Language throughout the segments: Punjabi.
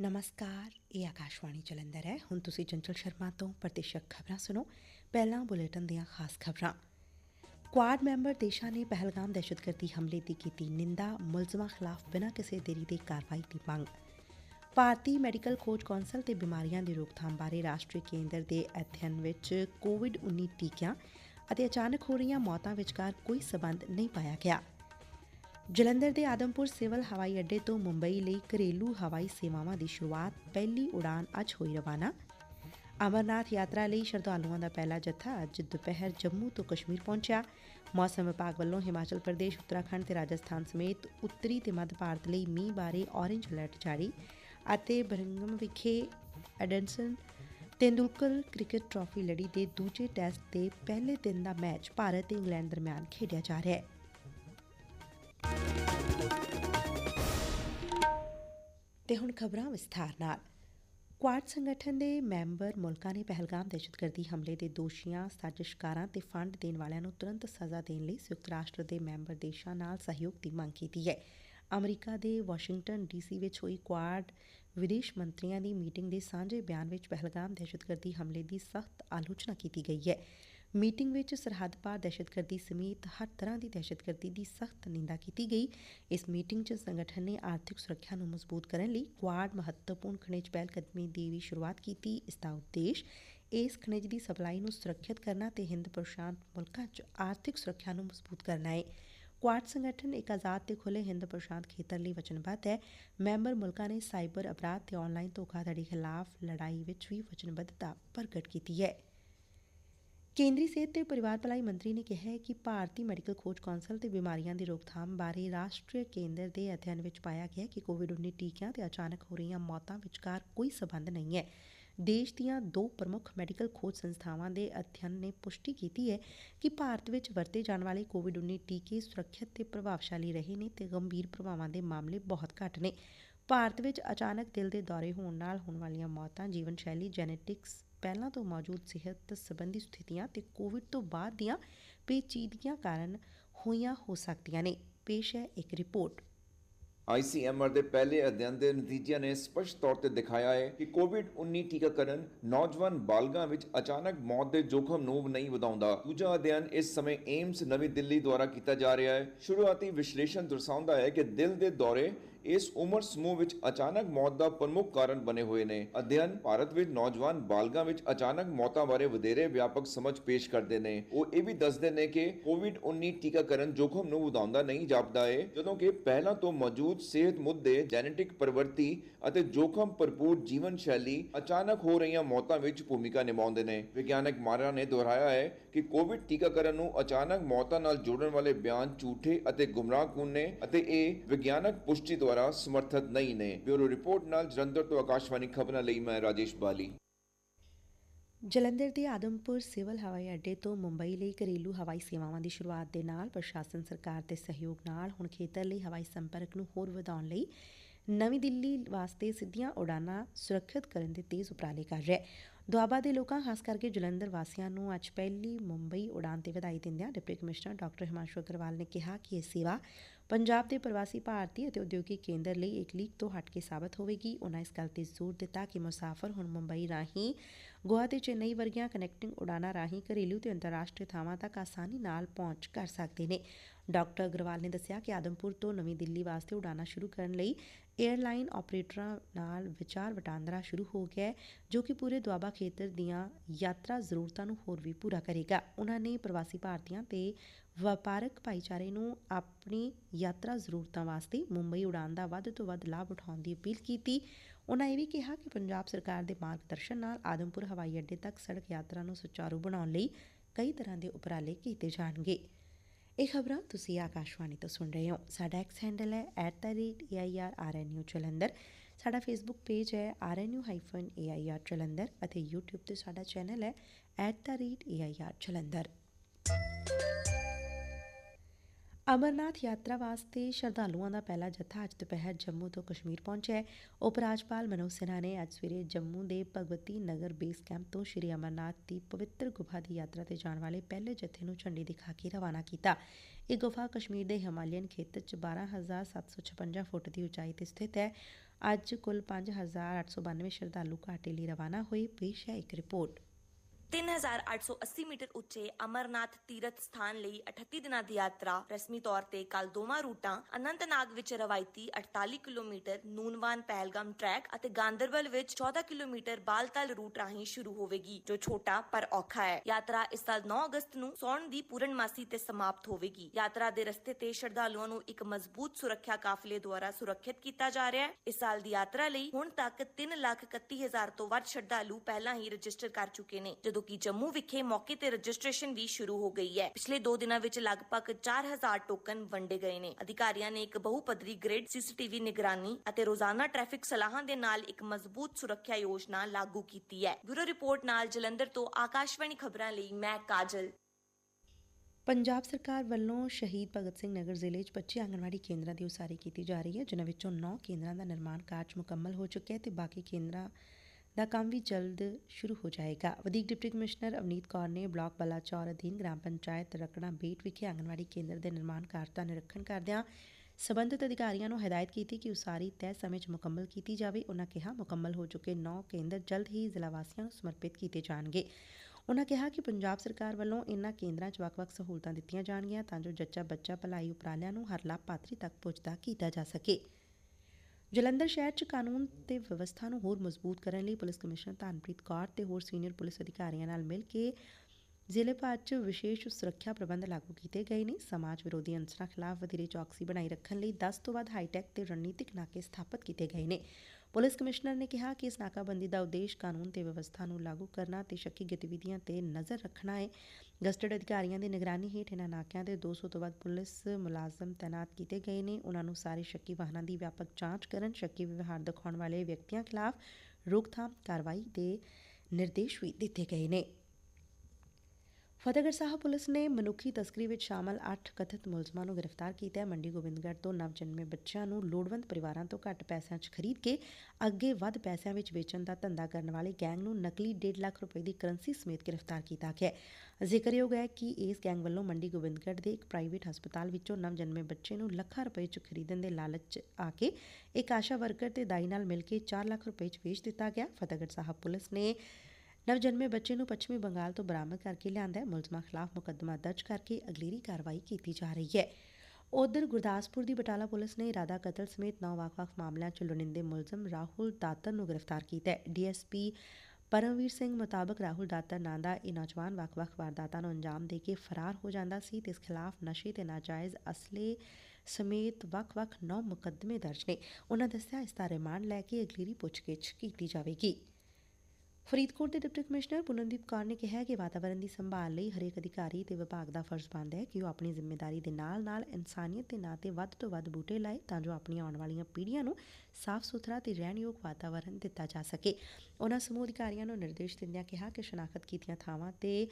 ਨਮਸਕਾਰ ਇਹ ਆਕਾਸ਼ਵਾਣੀ ਜਲੰਧਰ ਹੈ ਹੁਣ ਤੁਸੀਂ ਚੰਚਲ ਸ਼ਰਮਾ ਤੋਂ ਪ੍ਰਤੀਸ਼ਕ ਖਬਰਾਂ ਸੁਣੋ ਪਹਿਲਾਂ ਬੁਲੇਟਿਨ ਦੀਆਂ ਖਾਸ ਖਬਰਾਂ ਕੁਆਡ ਮੈਂਬਰ ਦੇਸ਼ਾਂ ਨੇ ਪਹਿਲਗਾਮ ਦਹਿਸ਼ਤਗਰਦੀ ਹਮਲੇ ਦੀ ਕੀਤੀ ਨਿੰਦਾ ਮੁਲਜ਼ਮਾਂ ਖਿਲਾਫ ਬਿਨਾਂ ਕਿਸੇ ਦੇਰੀ ਦੇ ਕਾਰਵਾਈ ਦੀ ਮੰਗ ਭਾਰਤੀ ਮੈਡੀਕਲ ਖੋਜ ਕੌਂਸਲ ਤੇ ਬਿਮਾਰੀਆਂ ਦੀ ਰੋਕਥਾਮ ਬਾਰੇ ਰਾਸ਼ਟਰੀ ਕੇਂਦਰ ਦੇ ਅਧਿਐਨ ਵਿੱਚ ਕੋਵਿਡ-19 ਟੀਕਿਆਂ ਅਤੇ ਅਚਾਨਕ ਹੋ ਰਹੀਆਂ ਮੌਤਾਂ ਵਿਚਕਾਰ ਕੋਈ ਸਬੰਧ ਨਹੀਂ ਪਾਇਆ ਗਿਆ ਜਲੰਧਰ ਦੇ ਆਦਮਪੁਰ ਸਿਵਲ ਹਵਾਈ ਅੱਡੇ ਤੋਂ ਮੁੰਬਈ ਲਈ ਘਰੇਲੂ ਹਵਾਈ ਸੇਵਾਵਾਂ ਦੀ ਸ਼ੁਰੂਆਤ ਪਹਿਲੀ ਉਡਾਨ ਅੱਜ ਹੋਈ ਰਵਾਨਾ। ਅਮਰਨਾਥ ਯਾਤਰਾ ਲਈ ਸ਼ਰਧਾਲੂਆਂ ਦਾ ਪਹਿਲਾ ਜੱਥਾ ਅੱਜ ਦੁਪਹਿਰ ਜੰਮੂ ਤੋਂ ਕਸ਼ਮੀਰ ਪਹੁੰਚਿਆ। ਮੌਸਮ ਵਿਭਾਗ ਵੱਲੋਂ ਹਿਮਾਚਲ ਪ੍ਰਦੇਸ਼, ਉੱਤਰਾਖੰਡ ਤੇ ਰਾਜਸਥਾਨ ਸਮੇਤ ਉੱਤਰੀ ਤੇ ਮੱਧ ਭਾਰਤ ਲਈ ਮੀਂਹ ਬਾਰੇ ਔਰੰਜ ਅਲਰਟ ਜਾਰੀ ਅਤੇ ਬਰਿੰਗਮ ਵਿਖੇ ਐਡਨਸਨ ਤੇਂਦੁਲਕਰ ਕ੍ਰਿਕਟ ਟਰਾਫੀ ਲੜੀ ਦੇ ਦੂਜੇ ਟੈਸਟ ਦੇ ਪਹਿਲੇ ਦਿਨ ਦਾ ਮੈਚ ਭਾਰਤ ਤੇ ਇੰਗਲੈਂਡ ਦਰਮਿਆਨ ਖੇਡਿਆ ਜਾ ਰਿਹਾ ਹੈ। ਤੇ ਹੁਣ ਖਬਰਾਂ ਵਿਸਥਾਰ ਨਾਲ। ਕੁਆਡ ਸੰਗਠਨ ਦੇ ਮੈਂਬਰ ਮੁਲਕਾਂ ਨੇ ਪਹਿਲਗਾਮ ਦਹਿਸ਼ਤਗਰਦੀ ਹਮਲੇ ਦੇ ਦੋਸ਼ੀਆਂ, ਸਾਜ਼ਿਸ਼ਕਾਰਾਂ ਤੇ ਫੰਡ ਦੇਣ ਵਾਲਿਆਂ ਨੂੰ ਤੁਰੰਤ ਸਜ਼ਾ ਦੇਣ ਲਈ ਸੰਯੁਕਤ ਰਾਸ਼ਟਰ ਦੇ ਮੈਂਬਰ ਦੇਸ਼ਾਂ ਨਾਲ ਸਹਿਯੋਗ ਦੀ ਮੰਗ ਕੀਤੀ ਹੈ। ਅਮਰੀਕਾ ਦੇ ਵਾਸ਼ਿੰਗਟਨ ਡੀਸੀ ਵਿੱਚ ਹੋਈ ਕੁਆਡ ਵਿਦੇਸ਼ ਮੰਤਰੀਆਂ ਦੀ ਮੀਟਿੰਗ ਦੇ ਸਾਂਝੇ ਬਿਆਨ ਵਿੱਚ ਪਹਿਲਗਾਮ ਦਹਿਸ਼ਤਗਰਦੀ ਹਮਲੇ ਦੀ ਸਖਤ ਆਲੋਚਨਾ ਕੀਤੀ ਗਈ ਹੈ। ਮੀਟਿੰਗ ਵਿੱਚ ਸਰਹੱਦ ਪਾਰ ਦਹਿਸ਼ਤਗਰਦੀ ਸਮੇਤ ਹਰ ਤਰ੍ਹਾਂ ਦੀ ਦਹਿਸ਼ਤਗਰਦੀ ਦੀ ਸਖਤ ਨਿੰਦਾ ਕੀਤੀ ਗਈ। ਇਸ ਮੀਟਿੰਗ 'ਚ ਸੰਗਠਨ ਨੇ ਆਰਥਿਕ ਸੁਰੱਖਿਆ ਨੂੰ ਮਜ਼ਬੂਤ ਕਰਨ ਲਈ ਕੁਆਡ ਮਹੱਤਵਪੂਰਨ ਖਣਿਜ ਪਹਿਲਕਦਮੀ ਦੀ ਵੀ ਸ਼ੁਰੂਆਤ ਕੀਤੀ। ਇਸ ਦਾ ਉਦੇਸ਼ ਇਸ ਖਣਿਜ ਦੀ ਸਪਲਾਈ ਨੂੰ ਸੁਰੱਖਿਅਤ ਕਰਨਾ ਤੇ ਹਿੰਦ ਪ੍ਰਸ਼ਾਂਤ ਮੁਲਕਾਂ 'ਚ ਆਰਥਿਕ ਸੁਰੱਖਿਆ ਨੂੰ ਮਜ਼ਬੂਤ ਕਰਨਾ ਹੈ ਕੁਆਡ ਸੰਗਠਨ ਇੱਕ ਆਜ਼ਾਦ ਤੇ ਖੁੱਲੇ ਹਿੰਦ ਪ੍ਰਸ਼ਾਂਤ ਖੇਤਰ ਲਈ ਵਚਨਬੱਧ ਹੈ। ਮੈਂਬਰ ਮੁਲਕਾਂ ਨੇ ਸਾਈਬਰ ਅਪਰਾਧ ਤੇ ਆਨਲਾਈਨ ਧੋਖਾਧੜੀ ਖਿਲਾਫ ਲੜਾਈ ਵਿੱਚ ਵੀ ਵਚਨਬੱਧਤਾ ਪ੍ਰਗਟ ਕੀਤੀ ਹੈ। ਕੇਂਦਰੀ ਸਿਹਤ ਤੇ ਪਰਿਵਾਰ ਭਲਾਈ ਮੰਤਰੀ ਨੇ ਕਿਹਾ ਹੈ ਕਿ ਭਾਰਤੀ ਮੈਡੀਕਲ ਖੋਜ ਕੌਂਸਲ ਤੇ ਬਿਮਾਰੀਆਂ ਦੀ ਰੋਕਥਾਮ ਬਾਰੇ ਰਾਸ਼ਟਰੀ ਕੇਂਦਰ ਦੇ ਅਧਿਐਨ ਵਿੱਚ ਪਾਇਆ ਗਿਆ ਕਿ ਕੋਵਿਡ-19 ਟੀਕਿਆਂ ਤੇ ਅਚਾਨਕ ਹੋ ਰਹੀਆਂ ਮੌਤਾਂ ਵਿਚਕਾਰ ਕੋਈ ਸਬੰਧ ਨਹੀਂ ਹੈ। ਦੇਸ਼ ਦੀਆਂ ਦੋ ਪ੍ਰਮੁੱਖ ਮੈਡੀਕਲ ਖੋਜ ਸੰਸਥਾਵਾਂ ਦੇ ਅਧਿਐਨ ਨੇ ਪੁਸ਼ਟੀ ਕੀਤੀ ਹੈ ਕਿ ਭਾਰਤ ਵਿੱਚ ਵਰਤੇ ਜਾਣ ਵਾਲੇ ਕੋਵਿਡ-19 ਟੀਕੇ ਸੁਰੱਖਿਅਤ ਤੇ ਪ੍ਰਭਾਵਸ਼ਾਲੀ ਰਹੇ ਨੇ ਤੇ ਗੰਭੀਰ ਪ੍ਰਭਾਵਾਂ ਦੇ ਮਾਮਲੇ ਬਹੁਤ ਘੱਟ ਨੇ। ਭਾਰਤ ਵਿੱਚ ਅਚਾਨਕ ਦਿਲ ਦੇ ਦੌਰੇ ਹੋਣ ਨਾਲ ਹੋਣ ਵਾਲੀਆਂ ਮੌਤਾਂ ਜੀਵਨ ਸ਼ੈਲੀ ਜੈਨੇਟਿਕਸ ਪਹਿਲਾਂ ਤੋਂ ਮੌਜੂਦ ਸਿਹਤ ਸੰਬੰਧੀ ਸਥਿਤੀਆਂ ਤੇ ਕੋਵਿਡ ਤੋਂ ਬਾਅਦ ਦੀਆਂ ਪੇਚੀਦਗੀਆਂ ਕਾਰਨ ਹੋਈਆਂ ਹੋ ਸਕਦੀਆਂ ਨੇ। ਪੇਸ਼ ਹੈ ਇੱਕ ਰਿਪੋਰਟ। ਆਈਸੀਐਮਆਰ ਦੇ ਪਹਿਲੇ ਅਧਿਐਨ ਦੇ ਨਤੀਜਿਆਂ ਨੇ ਸਪਸ਼ਟ ਤੌਰ ਤੇ ਦਿਖਾਇਆ ਹੈ ਕਿ ਕੋਵਿਡ-19 ਟੀਕਾਕਰਨ ਨੌਜਵਾਨ ਬਾਲਗਾਂ ਵਿੱਚ ਅਚਾਨਕ ਮੌਤ ਦੇ ਜੋਖਮ ਨੂੰ ਨਹੀਂ ਵਧਾਉਂਦਾ। ਦੂਜਾ ਅਧਿਐਨ ਇਸ ਸਮੇਂ ਏਮਸ, ਨਵੀਂ ਦਿੱਲੀ ਦੁਆਰਾ ਕੀਤਾ ਜਾ ਰਿਹਾ ਹੈ। ਸ਼ੁਰੂਆਤੀ ਵਿਸ਼ਲੇਸ਼ਣ ਦਰਸਾਉਂਦਾ ਹੈ ਕਿ ਦਿਲ ਦੇ ਦੌਰੇ ਇਸ ਉਮਰ ਸਮੂਹ ਵਿੱਚ ਅਚਾਨਕ ਮੌਤ ਦਾ ਪ੍ਰਮੁੱਖ ਕਾਰਨ ਬਣੇ ਹੋਏ ਨੇ। ਅਧਿਐਨ ਭਾਰਤ ਵਿੱਚ ਨੌਜਵਾਨ ਬਾਲਗਾਂ ਵਿੱਚ ਅਚਾਨਕ ਮੌਤਾਂ ਬਾਰੇ ਵਧੇਰੇ ਵਿਆਪਕ ਸਮਝ ਪੇਸ਼ ਕਰਦੇ ਨੇ। ਉਹ ਇਹ ਵੀ ਦੱਸਦੇ ਨੇ ਕਿ ਕੋਵਿਡ-19 ਟੀਕਾਕਰਨ ਜੋਖਮ ਨੂੰ ਵਧਾਉਂਦਾ ਨਹੀਂ ਜਾਪਦਾ ਹੈ ਜਦੋਂ ਕਿ ਪਹਿਲਾਂ ਤੋਂ ਮੌਜੂਦ ਸਿਹਤ ਮੁੱਦੇ, ਜੈਨੇਟਿਕ ਪ੍ਰਵਰਤੀ ਅਤੇ ਜੋਖਮ ਭਰਪੂਰ ਜੀਵਨ ਸ਼ੈਲੀ ਅਚਾਨਕ ਹੋ ਰਹੀਆਂ ਮੌਤਾਂ ਵਿੱਚ ਭੂਮਿਕਾ ਨਿਭਾਉਂਦੇ ਨੇ। ਵਿਗਿਆਨਕ ਮਾਹਰਾਂ ਨੇ ਦੁਹਰਾਇਆ ਹੈ ਕਿ ਕੋਵਿਡ ਟੀਕਾਕਰਨ ਨੂੰ ਅਚਾਨਕ ਮੌਤਾਂ ਨਾਲ ਜੋੜਨ ਵਾਲੇ ਬਿਆਨ ਝੂਠੇ ਅਤੇ ਗੁੰਮਰਾਹਕੁਨ ਨੇ ਅਤੇ ਇਹ ਵਿਗਿਆਨਕ ਪੁਸ਼ਟੀ ਤੋਂ ਦੁਆਰਾ ਸਮਰਥਿਤ ਨਹੀਂ ਨੇ। ਬਿਊਰੋ ਰਿਪੋਰਟ ਨਾਲ ਜਲੰਧਰ ਤੋਂ ਆਕਾਸ਼ਵਾਣੀ ਖਬਰਾਂ ਲਈ ਮੈਂ ਰਾਜੇਸ਼ ਬਾਲੀ। ਜਲੰਧਰ ਦੇ ਆਦਮਪੁਰ ਸਿਵਲ ਹਵਾਈ ਅੱਡੇ ਤੋਂ ਮੁੰਬਈ ਲਈ ਘਰੇਲੂ ਹਵਾਈ ਸੇਵਾਵਾਂ ਦੀ ਸ਼ੁਰੂਆਤ ਦੇ ਨਾਲ ਪ੍ਰਸ਼ਾਸਨ ਸਰਕਾਰ ਦੇ ਸਹਿਯੋਗ ਨਾਲ ਹੁਣ ਖੇਤਰ ਲਈ ਹਵਾਈ ਸੰਪਰਕ ਨੂੰ ਹੋਰ ਵਧਾਉਣ ਲਈ ਨਵੀਂ ਦਿੱਲੀ ਵਾਸਤੇ ਸਿੱਧੀਆਂ ਉਡਾਨਾਂ ਸੁਰੱਖਿਅਤ ਕਰਨ ਦੇ ਤੇਜ਼ ਉਪਰਾਲੇ ਕਰ ਰਿਹਾ ਹੈ। ਦੁਆਬਾ ਦੇ ਲੋਕਾਂ, ਖਾਸ ਕਰਕੇ ਜਲੰਧਰ ਵਾਸੀਆਂ ਨੂੰ ਅੱਜ ਪਹਿਲੀ ਮੁੰਬਈ ਉਡਾਨ ਤੇ ਵਧਾਈ ਦਿੰਦਿਆਂ deputy commissioner doctor Himanshu Agarwal ਨੇ ਕਿਹਾ ਕਿ ਇਹ ਸੇਵਾ ਪੰਜਾਬ ਦੇ ਪ੍ਰਵਾਸੀ ਭਾਰਤੀ ਅਤੇ ਉਦਯੋਗਿਕ ਕੇਂਦਰ ਲਈ ਇੱਕ ਲੀਕ ਤੋਂ ਹਟ ਕੇ ਸਾਬਤ ਹੋਵੇਗੀ। ਉਹਨਾਂ ਇਸ ਗੱਲ ਤੇ ਜ਼ੋਰ ਦਿੱਤਾ ਕਿ ਮੁਸਾਫਰ ਹੁਣ ਮੁੰਬਈ ਰਾਹੀਂ ਗੋਆ ਤੇ ਚੇਨਈ ਵਰਗੀਆਂ ਕਨੈਕਟਿੰਗ ਉਡਾਨਾਂ ਰਾਹੀਂ ਘਰੇਲੂ ਤੇ ਅੰਤਰਰਾਸ਼ਟਰੀ ਥਾਵਾਂ ਤੱਕ ਆਸਾਨੀ ਨਾਲ ਪਹੁੰਚ ਕਰ ਸਕਦੇ ਨੇ। ਡਾਕਟਰ ਅਗਰਵਾਲ ਨੇ ਦੱਸਿਆ ਕਿ ਆਦਮਪੁਰ ਤੋਂ ਨਵੀਂ ਦਿੱਲੀ ਵਾਸਤੇ ਉਡਾਨਾਂ ਸ਼ੁਰੂ ਕਰਨ ਲਈ 에ਅਰਲਾਈਨ ਆਪਰੇਟਰਾਂ ਨਾਲ ਵਿਚਾਰ ਵਟਾਂਦਰਾ ਸ਼ੁਰੂ ਹੋ ਗਿਆ ਹੈ, ਜੋ ਕਿ ਪੂਰੇ ਦੁਆਬਾ ਖੇਤਰ ਦੀਆਂ ਯਾਤਰਾ ਜ਼ਰੂਰਤਾਂ ਨੂੰ ਹੋਰ ਵੀ ਪੂਰਾ ਕਰੇਗਾ। ਉਹਨਾਂ ਨੇ ਪ੍ਰਵਾਸੀ ਭਾਰਤੀਆਂ ਤੇ ਵਪਾਰਕ ਭਾਈਚਾਰੇ ਨੂੰ ਆਪਣੀ ਯਾਤਰਾ ਜ਼ਰੂਰਤਾਂ ਵਾਸਤੇ ਮੁੰਬਈ ਉਡਾਣ ਦਾ ਵੱਧ ਤੋਂ ਵੱਧ ਲਾਭ ਉਠਾਉਣ ਦੀ ਅਪੀਲ ਕੀਤੀ। ਉਹਨਾਂ ਇਹ ਵੀ ਕਿਹਾ ਕਿ ਪੰਜਾਬ ਸਰਕਾਰ ਦੇ ਮਾਰਗਦਰਸ਼ਨ ਨਾਲ ਆਦਮਪੁਰ ਹਵਾਈ ਅੱਡੇ ਤੱਕ ਸੜਕ ਯਾਤਰਾ ਨੂੰ ਸੁਚਾਰੂ ਬਣਾਉਣ ਲਈ ਕਈ ਤਰ੍ਹਾਂ ਦੇ ਉਪਰਾਲੇ ਕੀਤੇ ਜਾਣਗੇ। ਇਹ ਖਬਰਾਂ ਤੁਸੀਂ ਆਕਾਸ਼ਵਾਣੀ ਤੋਂ ਸੁਣ ਰਹੇ ਹੋ। ਸਾਡਾ ਐਕਸ ਹੈਂਡਲ ਹੈ @airrnu ਜਲੰਧਰ ਸਾਡਾ ਫੇਸਬੁੱਕ ਪੇਜ ਹੈ rnu-air ਜਲੰਧਰ ਅਤੇ YouTube ਤੇ ਸਾਡਾ ਚੈਨਲ ਹੈ @air ਜਲੰਧਰ ਅਮਰਨਾਥ ਯਾਤਰਾ ਵਾਸਤੇ ਸ਼ਰਧਾਲੂਆਂ ਦਾ ਪਹਿਲਾ ਜੱਥਾ ਅੱਜ ਦੁਪਹਿਰ ਜੰਮੂ ਤੋਂ ਕਸ਼ਮੀਰ ਪਹੁੰਚਿਆ ਹੈ। ਉਪ ਰਾਜਪਾਲ ਮਨੋਜ ਸਿਨਹਾ ਨੇ ਅੱਜ ਸਵੇਰੇ ਜੰਮੂ ਦੇ ਭਗਵਤੀ ਨਗਰ ਬੇਸ ਕੈਂਪ ਤੋਂ ਸ਼੍ਰੀ ਅਮਰਨਾਥ ਦੀ ਪਵਿੱਤਰ ਗੁਫਾ ਦੀ ਯਾਤਰਾ ਤੇ ਜਾਣ ਵਾਲੇ ਪਹਿਲੇ ਜੱਥੇ ਨੂੰ ਝੰਡੀ ਦਿਖਾ ਕੇ ਰਵਾਨਾ ਕੀਤਾ। ਇਹ ਗੁਫਾ ਕਸ਼ਮੀਰ ਦੇ ਹਿਮਾਲਯਨ ਖੇਤਰ 'ਚ 12756 ਫੁੱਟ ਦੀ ਉਚਾਈ ਤੇ ਸਥਿਤ ਹੈ। ਅੱਜ ਕੁੱਲ 5892 ਸ਼ਰਧਾਲੂ ਘਾਟੇ ਲਈ ਰਵਾਨਾ ਹੋਏ, ਪੇਸ਼ ਹੈ ਇੱਕ ਰਿਪੋਰਟ। 3880 ਮੀਟਰ ਉੱਚੇ ਅਮਰਨਾਥ ਤੀਰਥ ਸਥਾਨ ਲਈ 38 ਦਿਨਾਂ ਦੀ ਯਾਤਰਾ। ਰਸਮੀ ਤੌਰ ਤੇ ਕੱਲ ਦੋਵਾਂ ਰੂਟਾਂ ਅਨੰਤਨਾਗ ਵਿੱਚ ਰਵਾਇਤੀ 48 ਕਿਲੋਮੀਟਰ ਨੂਨਵਾਨ ਪਹਿਲਗਾਮ ਟਰੈਕ ਅਤੇ ਗਾਂਦਰਬਲ ਵਿੱਚ 14 ਕਿਲੋਮੀਟਰ ਬਾਲਤਲ ਰੂਟ ਰਾਹੀਂ ਸ਼ੁਰੂ ਹੋਵੇਗੀ, ਜੋ ਛੋਟਾ ਪਰ ਔਖਾ ਹੈ। ਯਾਤਰਾ ਇਸ ਸਾਲ 9 ਅਗਸਤ ਨੂੰ ਸੌਣ ਦੀ ਪੂਰਨਮਾਸੀ ਤੇ ਸਮਾਪਤ ਹੋਵੇਗੀ। ਯਾਤਰਾ ਦੇ ਰਸਤੇ ਤੇ ਸ਼ਰਧਾਲੂਆਂ ਨੂੰ ਇੱਕ ਮਜ਼ਬੂਤ ਸੁਰੱਖਿਆ ਕਾਫਲੇ ਦੁਆਰਾ ਸੁਰੱਖਿਅਤ ਕੀਤਾ ਜਾ ਰਿਹਾ ਹੈ। ਇਸ ਸਾਲ ਦੀ ਯਾਤਰਾ ਲਈ ਹੁਣ ਤੱਕ 331000 ਤੋਂ ਵੱਧ ਸ਼ਰਧਾਲੂ ਪਹਿਲਾਂ ਹੀ ਰਜਿਸਟਰ ਕਰ ਚੁੱਕੇ ਨੇ, ਜਦੋਂ ਕਿ ਜੰਮੂ ਵਿਖੇ ਮੌਕੇ ਤੇ ਰਜਿਸਟ੍ਰੇਸ਼ਨ ਵੀ ਸ਼ੁਰੂ ਹੋ ਗਈ ਹੈ। ਪਿਛਲੇ 2 ਦਿਨਾਂ ਵਿੱਚ ਲਗਭਗ 4000 ਟੋਕਨ ਵੰਡੇ ਗਏ ਨੇ। ਅਧਿਕਾਰੀਆਂ ਨੇ ਇੱਕ ਬਹੁਪੱਧਰੀ ਗ੍ਰਿਡ, ਸੀਸੀਟੀਵੀ ਨਿਗਰਾਨੀ ਅਤੇ ਰੋਜ਼ਾਨਾ ਟ੍ਰੈਫਿਕ ਸਲਾਹਾਂ ਦੇ ਨਾਲ ਇੱਕ ਮਜ਼ਬੂਤ ਸੁਰੱਖਿਆ ਯੋਜਨਾ ਲਾਗੂ ਕੀਤੀ ਹੈ। ਬਿਊਰੋ ਰਿਪੋਰਟ ਨਾਲ ਜਲੰਧਰ ਤੋਂ ਆਕਾਸ਼ਵਾਣੀ ਖਬਰਾਂ ਲਈ ਮੈਂ ਕਾਜਲ। ਪੰਜਾਬ ਸਰਕਾਰ ਵੱਲੋਂ ਸ਼ਹੀਦ ਭਗਤ ਸਿੰਘ ਨਗਰ ਜ਼ਿਲ੍ਹੇ 'ਚ 25 ਆਂਗਣਵਾੜੀ ਕੇਂਦਰਾਂ ਦੀ ਉਸਾਰੀ ਕੀਤੀ ਜਾ ਰਹੀ ਹੈ, ਜਿਨ੍ਹਾਂ ਵਿੱਚੋਂ 9 ਕੇਂਦਰਾਂ ਦਾ ਨਿਰਮਾਣ ਕਾਰਜ ਮੁਕੰਮਲ ਹੋ ਚੁੱਕਿਆ ਹੈ ਤੇ ਬਾਕੀ ਕੇਂਦਰਾਂ ਦਾ ਕੰਮ ਵੀ ਜਲਦ ਸ਼ੁਰੂ ਹੋ ਜਾਏਗਾ। ਵਧੀਕ ਡਿਪਟੀ ਕਮਿਸ਼ਨਰ ਅਵਨੀਤ ਕੌਰ ਨੇ ਬਲਾਕ ਬਲਾਚੌਰ ਅਧੀਨ ਗ੍ਰਾਮ ਪੰਚਾਇਤ ਰਕਣਾ ਬੇਟ ਵਿਖੇ ਆਂਗਣਵਾੜੀ ਕੇਂਦਰ ਦੇ ਨਿਰਮਾਣ ਕਾਰਜ ਦਾ ਨਿਰੀਖਣ ਕਰਦਿਆਂ ਸਬੰਧਤ ਅਧਿਕਾਰੀਆਂ ਨੂੰ ਹਦਾਇਤ ਕੀਤੀ ਕਿ ਉਸਾਰੀ ਤੈਅ ਸਮੇਂ 'ਚ ਮੁਕੰਮਲ ਕੀਤੀ ਜਾਵੇ। ਉਨ੍ਹਾਂ ਕਿਹਾ, ਮੁਕੰਮਲ ਹੋ ਚੁੱਕੇ 9 ਕੇਂਦਰ ਜਲਦ ਹੀ ਜ਼ਿਲ੍ਹਾ ਵਾਸੀਆਂ ਨੂੰ ਸਮਰਪਿਤ ਕੀਤੇ ਜਾਣਗੇ। ਉਹਨਾਂ ਕਿਹਾ ਕਿ ਪੰਜਾਬ ਸਰਕਾਰ ਵੱਲੋਂ ਇਨ੍ਹਾਂ ਕੇਂਦਰਾਂ 'ਚ ਵੱਖ-ਵੱਖ ਸਹੂਲਤਾਂ ਦਿੱਤੀਆਂ ਜਾਣਗੀਆਂ ਤਾਂ ਜੋ ਜੱਚਾ ਬੱਚਾ ਭਲਾਈ ਉਪਰਾਲਿਆਂ ਨੂੰ ਹਰ ਲਾਭਪਾਤਰੀ ਤੱਕ ਪਹੁੰਚਦਾ ਕੀਤਾ ਜਾ ਸਕੇ। ਜਲੰਧਰ ਸ਼ਹਿਰ 'ਚ ਕਾਨੂੰਨ ਤੇ ਵਿਵਸਥਾ ਨੂੰ ਹੋਰ ਮਜ਼ਬੂਤ ਕਰਨ ਲਈ ਪੁਲਿਸ ਕਮਿਸ਼ਨਰ ਧਨਪ੍ਰੀਤ ਕੌਰ ਤੇ ਹੋਰ ਸੀਨੀਅਰ ਪੁਲਿਸ ਅਧਿਕਾਰੀਆਂ ਨਾਲ ਮਿਲ ਕੇ ਜ਼ਿਲ੍ਹੇ ਭਰ 'ਚ ਵਿਸ਼ੇਸ਼ ਸੁਰੱਖਿਆ ਪ੍ਰਬੰਧ ਲਾਗੂ ਕੀਤੇ ਗਏ ਨੇ। ਸਮਾਜ ਵਿਰੋਧੀ ਅੰਸਰਾਂ ਖਿਲਾਫ ਵਧੇਰੇ ਚੌਕਸੀ ਬਣਾਈ ਰੱਖਣ ਲਈ 10 ਤੋਂ ਵੱਧ ਹਾਈਟੈਕ ਤੇ ਰਣਨੀਤਿਕ ਨਾਕੇ ਸਥਾਪਿਤ ਕੀਤੇ ਗਏ ਨੇ। ਪੁਲਿਸ ਕਮਿਸ਼ਨਰ ਨੇ ਕਿਹਾ ਕਿ ਇਸ ਨਾਕਾਬੰਦੀ ਦਾ ਉਦੇਸ਼ ਕਾਨੂੰਨ ਤੇ ਵਿਵਸਥਾ ਨੂੰ ਲਾਗੂ ਕਰਨਾ ਤੇ ਸ਼ੱਕੀ ਗਤੀਵਿਧੀਆਂ ਤੇ ਨਜ਼ਰ ਰੱਖਣਾ ਹੈ। ਗਸਟਡ ਅਧਿਕਾਰੀਆਂ ਦੀ ਨਿਗਰਾਨੀ ਹੇਠ ਇਹਨਾਂ ਨਾਕਿਆਂ ਤੇ 200 ਤੋਂ ਵੱਧ ਪੁਲਿਸ ਮੁਲਾਜ਼ਮ ਤਾਇਨਾਤ ਕੀਤੇ ਗਏ ਨੇ। ਉਹਨਾਂ ਨੂੰ ਸਾਰੇ ਸ਼ੱਕੀ ਵਾਹਨਾਂ ਦੀ ਵਿਆਪਕ ਜਾਂਚ ਕਰਨ, ਸ਼ੱਕੀ ਵਿਵਹਾਰ ਦਿਖਾਉਣ ਵਾਲੇ ਵਿਅਕਤੀਆਂ ਖਿਲਾਫ ਰੋਕਥਾਮ ਕਾਰਵਾਈ ਦੇ ਨਿਰਦੇਸ਼ ਵੀ ਦਿੱਤੇ ਗਏ ਨੇ। ਫਤਿਹਗੜ੍ਹ ਸਾਹਿਬ ਪੁਲਿਸ ਨੇ ਮਨੁੱਖੀ ਤਸਕਰੀ ਵਿੱਚ ਸ਼ਾਮਲ 8 ਕਥਿਤ ਮੁਲਜ਼ਮਾਂ ਨੂੰ ਗ੍ਰਿਫਤਾਰ ਕੀਤਾ ਹੈ। ਮੰਡੀ ਗੋਬਿੰਦਗੜ੍ਹ ਤੋਂ ਨਵਜਨਮੇ ਬੱਚਿਆਂ ਨੂੰ ਲੋੜਵੰਦ ਪਰਿਵਾਰਾਂ ਤੋਂ ਘੱਟ ਪੈਸਿਆਂ 'ਚ ਖਰੀਦ ਕੇ ਅੱਗੇ ਵੱਧ ਪੈਸਿਆਂ ਵਿੱਚ ਵੇਚਣ ਦਾ ਧੰਦਾ ਕਰਨ ਵਾਲੇ ਗੈਂਗ ਨੂੰ ਨਕਲੀ 1.5 ਲੱਖ ਰੁਪਏ ਦੀ ਕਰੰਸੀ ਸਮੇਤ ਗ੍ਰਿਫਤਾਰ ਕੀਤਾ ਗਿਆ ਜ਼ਿਕਰਯੋਗ ਹੈ ਕਿ ਇਸ ਗੈਂਗ ਵੱਲੋਂ ਮੰਡੀ ਗੋਬਿੰਦਗੜ੍ਹ ਦੇ ਇੱਕ ਪ੍ਰਾਈਵੇਟ ਹਸਪਤਾਲ ਵਿੱਚੋਂ ਨਵਜਨਮੇ ਬੱਚੇ ਨੂੰ ਲੱਖਾਂ ਰੁਪਏ 'ਚ ਖਰੀਦਣ ਦੇ ਲਾਲਚ 'ਚ ਆ ਕੇ ਇੱਕ ਆਸ਼ਾ ਵਰਕਰ ਤੇ ਦਾਈ ਨਾਲ ਮਿਲ ਕੇ 4 ਲੱਖ ਰੁਪਏ 'ਚ ਵੇਚ ਦਿੱਤਾ ਗਿਆ। ਫਤਿਹਗੜ੍ਹ ਸਾਹਿਬ ਪੁਲਿਸ ਨੇ ਨਵਜਨਮੇ ਬੱਚੇ ਨੂੰ ਪੱਛਮੀ ਬੰਗਾਲ ਤੋਂ ਬਰਾਮਦ ਕਰਕੇ ਲਿਆਂਦਾ ਹੈ। ਮੁਲਜ਼ਮਾਂ ਖਿਲਾਫ ਮੁਕੱਦਮਾ ਦਰਜ ਕਰਕੇ ਅਗਲੇਰੀ ਕਾਰਵਾਈ ਕੀਤੀ ਜਾ ਰਹੀ ਹੈ। ਉਧਰ ਗੁਰਦਾਸਪੁਰ ਦੀ ਬਟਾਲਾ ਪੁਲਿਸ ਨੇ ਇਰਾਦਾ ਕਤਲ ਸਮੇਤ ਨੌ ਵੱਖ-ਵੱਖ ਮਾਮਲਿਆਂ 'ਚ ਲੁਨਿੰਦੇ ਮੁਲਜ਼ਮ ਰਾਹੁਲ ਦਾਤਰ ਨੂੰ ਗ੍ਰਿਫਤਾਰ ਕੀਤਾ ਹੈ। ਡੀਐਸਪੀ ਪਰਮਵੀਰ ਸਿੰਘ ਮੁਤਾਬਕ ਰਾਹੁਲ ਦਾਤਰ ਨਾਂ ਦਾ ਇਹ ਨੌਜਵਾਨ ਵੱਖ-ਵੱਖ ਵਾਰਦਾਤਾਂ ਨੂੰ ਅੰਜਾਮ ਦੇ ਕੇ ਫਰਾਰ ਹੋ ਜਾਂਦਾ ਸੀ। ਤੇ ਇਸ ਖਿਲਾਫ ਨਸ਼ੇ ਤੇ ਨਾਜਾਇਜ਼ ਅਸਲੇ ਸਮੇਤ ਵੱਖ-ਵੱਖ ਨੌ ਮੁਕੱਦਮੇ ਦਰਜ ਨੇ। ਉਹਨਾਂ ਦੱਸਿਆ, ਇਸ ਦਾ ਰਿਮਾਂਡ ਲੈ ਕੇ ਅਗਲੇਰੀ ਪੁੱਛਗਿੱਛ ਕੀਤੀ ਜਾਵੇਗੀ। ਫਰੀਦਕੋਟ ਦੇ ਡਿਪਟੀ ਕਮਿਸ਼ਨਰ ਪੁਨਨਦੀਪ ਕੌਰ ਨੇ ਕਿਹਾ ਕਿ ਵਾਤਾਵਰਣ ਦੀ ਸੰਭਾਲ ਲਈ ਹਰੇਕ ਅਧਿਕਾਰੀ ਤੇ ਵਿਭਾਗ ਦਾ ਫਰਜ਼ ਬਣਦਾ ਹੈ ਕਿ ਉਹ ਆਪਣੀ ਜ਼ਿੰਮੇਵਾਰੀ ਦੇ ਨਾਲ-ਨਾਲ ਇਨਸਾਨੀਅਤ ਦੇ ਨਾਂ ਤੇ ਵੱਧ ਤੋਂ ਵੱਧ ਬੂਟੇ ਲਾਏ ਤਾਂ ਜੋ ਆਪਣੀਆਂ ਆਉਣ ਵਾਲੀਆਂ ਪੀੜ੍ਹੀਆਂ ਨੂੰ ਸਾਫ਼ ਸੁਥਰਾ ਤੇ ਰਹਿਣਯੋਗ ਵਾਤਾਵਰਣ ਦਿੱਤਾ ਜਾ ਸਕੇ। ਉਹਨਾਂ ਸਮੂਹ ਅਧਿਕਾਰੀਆਂ ਨੂੰ ਨਿਰਦੇਸ਼ ਦਿੰਦਿਆਂ ਕਿਹਾ ਕਿ ਸ਼ਨਾਖਤ ਕੀਤੀਆਂ ਥਾਵਾਂ ਤੇ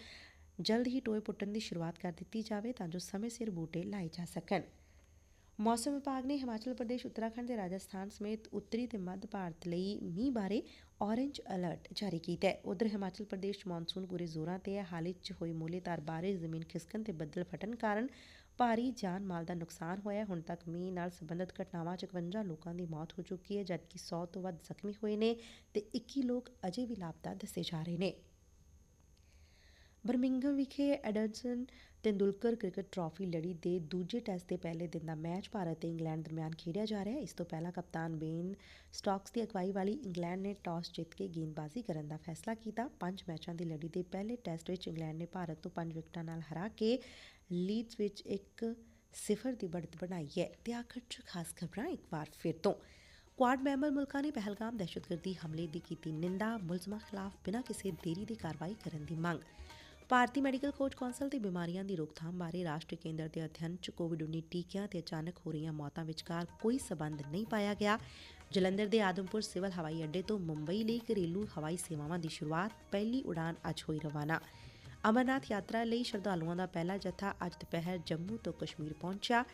ਜਲਦ ਹੀ ਟੋਏ ਪੁੱਟਣ ਦੀ ਸ਼ੁਰੂਆਤ ਕਰ ਦਿੱਤੀ ਜਾਵੇ ਤਾਂ ਜੋ ਸਮੇਂ ਸਿਰ ਬੂਟੇ ਲਾਏ ਜਾ ਸਕਣ। ਮੌਸਮ ਵਿਭਾਗ ਨੇ ਹਿਮਾਚਲ ਪ੍ਰਦੇਸ਼, ਉੱਤਰਾਖੰਡ ਤੇ ਰਾਜਸਥਾਨ ਸਮੇਤ ਉੱਤਰੀ ਤੇ ਮੱਧ ਭਾਰਤ ਲਈ ਮੀਂਹ ਬਾਰੇ ਔਰੇਂਜ ਅਲਰਟ ਜਾਰੀ ਕੀਤਾ ਹੈ। ਉਧਰ ਹਿਮਾਚਲ ਪ੍ਰਦੇਸ਼ 'ਚ ਮੌਨਸੂਨ ਪੂਰੇ ਜ਼ੋਰਾਂ ਤੇ ਹੈ। ਹਾਲ 'ਚ ਹੋਈ ਮੋਲੇਦਾਰ ਬਾਰਿਸ਼ ਜ਼ਮੀਨ ਖਿਸਕਣ ਤੇ ਬੱਦਲ ਫਟਣ ਕਾਰਨ ਭਾਰੀ ਜਾਨ ਮਾਲ ਦਾ ਨੁਕਸਾਨ ਹੋਇਆ ਹੁਣ ਤੱਕ ਮੀਂਹ ਨਾਲ ਸੰਬੰਧਿਤ ਘਟਨਾਵਾਂ 'ਚ 51 ਲੋਕਾਂ ਦੀ ਮੌਤ ਹੋ ਚੁੱਕੀ ਹੈ, ਜਦਕਿ 100 ਤੋਂ ਵੱਧ ਜ਼ਖਮੀ ਹੋਏ ਨੇ ਤੇ 21 ਲੋਕ ਅਜੇ ਵੀ ਲਾਪਤਾ ਦੱਸੇ ਜਾ ਰਹੇ ਨੇ। ਬਰਮਿੰਘਮ ਵਿਖੇ ਐਡਰਸਨ ਤੇਂਦੁਲਕਰ ਕ੍ਰਿਕਟ ਟਰਾਫੀ ਲੜੀ ਦੇ ਦੂਜੇ ਟੈਸਟ ਦੇ ਪਹਿਲੇ ਦਿਨ ਦਾ ਮੈਚ। ਭਾਰਤ ਤੇ ਇੰਗਲੈਂਡ ਦਰਮਿਆਨ ਖੇਡਿਆ ਜਾ ਰਿਹਾ। ਇਸ ਤੋਂ ਪਹਿਲਾਂ ਕਪਤਾਨ ਬੇਨ ਸਟਾਕਸ ਦੀ ਅਗਵਾਈ ਵਾਲੀ ਇੰਗਲੈਂਡ ਨੇ ਟਾਸ ਜਿੱਤ ਕੇ ਗੇਂਦਬਾਜ਼ੀ ਕਰਨ ਦਾ ਫੈਸਲਾ ਕੀਤਾ। ਪੰਜ ਮੈਚਾਂ ਦੀ ਲੜੀ ਦੇ ਪਹਿਲੇ ਟੈਸਟ ਵਿੱਚ ਇੰਗਲੈਂਡ ਨੇ ਭਾਰਤ ਤੋਂ ਪੰਜ ਵਿਕਟਾਂ ਨਾਲ ਹਰਾ ਕੇ ਲੀਡਸ ਵਿੱਚ ਇੱਕ ਸਿਫਰ ਦੀ ਬੜਤ ਬਣਾਈ ਹੈ। ਤੇ ਆਖਰ ਚ ਖਾਸ ਖਬਰਾਂ ਇੱਕ ਵਾਰ ਫਿਰ ਤੋਂ। ਕੁਆਡ ਮੈਂਬਰ ਮੁਲਕਾਂ ਨੇ ਪਹਿਲਗਾਮ ਦਹਿਸ਼ਤਗਰਦੀ ਹਮਲੇ ਦੀ ਕੀਤੀ ਨਿੰਦਾ। ਮੁਲਜ਼ਮਾਂ ਖਿਲਾਫ ਬਿਨਾਂ ਕਿਸੇ ਦੇਰੀ ਦੇ ਕਾਰਵਾਈ ਕਰਨ ਦੀ ਮੰਗ। ਭਾਰਤੀ ਮੈਡੀਕਲ ਖੋਜ ਕੌਂਸਲ ਤੇ ਬਿਮਾਰੀਆਂ ਦੀ ਰੋਕਥਾਮ ਬਾਰੇ ਰਾਸ਼ਟਰੀ ਕੇਂਦਰ ਦੇ ਅਧਿਐਨ 'ਚ ਕੋਵਿਡ-19 ਟੀਕਿਆਂ ਤੇ ਅਚਾਨਕ ਹੋ ਰਹੀਆਂ ਮੌਤਾਂ ਵਿਚਕਾਰ ਕੋਈ ਸਬੰਧ ਨਹੀਂ ਪਾਇਆ ਗਿਆ। ਜਲੰਧਰ ਦੇ ਆਦਮਪੁਰ ਸਿਵਲ ਹਵਾਈ ਅੱਡੇ ਤੋਂ ਮੁੰਬਈ ਲਈ ਘਰੇਲੂ ਹਵਾਈ ਸੇਵਾਵਾਂ ਦੀ ਸ਼ੁਰੂਆਤ, ਪਹਿਲੀ ਉਡਾਨ ਅੱਜ ਹੋਈ ਰਵਾਨਾ। ਅਮਰਨਾਥ ਯਾਤਰਾ ਲਈ ਸ਼ਰਧਾਲੂਆਂ ਦਾ ਪਹਿਲਾ ਜਥਾ ਅੱਜ ਦੁਪਹਿਰ ਜੰਮੂ ਤੋਂ ਕਸ਼ਮੀਰ ਪਹੁੰਚਿਆ।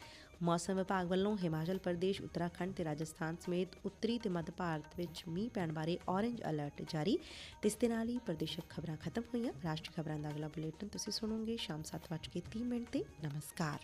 ਮੌਸਮ ਵਿਭਾਗ ਵੱਲੋਂ ਹਿਮਾਚਲ ਪ੍ਰਦੇਸ਼, ਉੱਤਰਾਖੰਡ ਤੇ ਰਾਜਸਥਾਨ ਸਮੇਤ ਉੱਤਰੀ ਤੇ ਮੱਧ ਭਾਰਤ ਵਿੱਚ ਮੀਂਹ ਪੈਣ ਬਾਰੇ ਔਰੇਂਜ ਅਲਰਟ ਜਾਰੀ। ਤੇ ਇਸ ਦੇ ਨਾਲ ਹੀ ਪ੍ਰਦੇਸ਼ਕ ਖਬਰਾਂ ਖਤਮ ਹੋਈਆਂ। ਰਾਸ਼ਟਰੀ ਖਬਰਾਂ ਦਾ ਅਗਲਾ ਬੁਲੇਟਿਨ ਤੁਸੀਂ ਸੁਣੋਗੇ ਸ਼ਾਮ 7:30 ਮਿੰਟ ਤੇ। ਨਮਸਕਾਰ।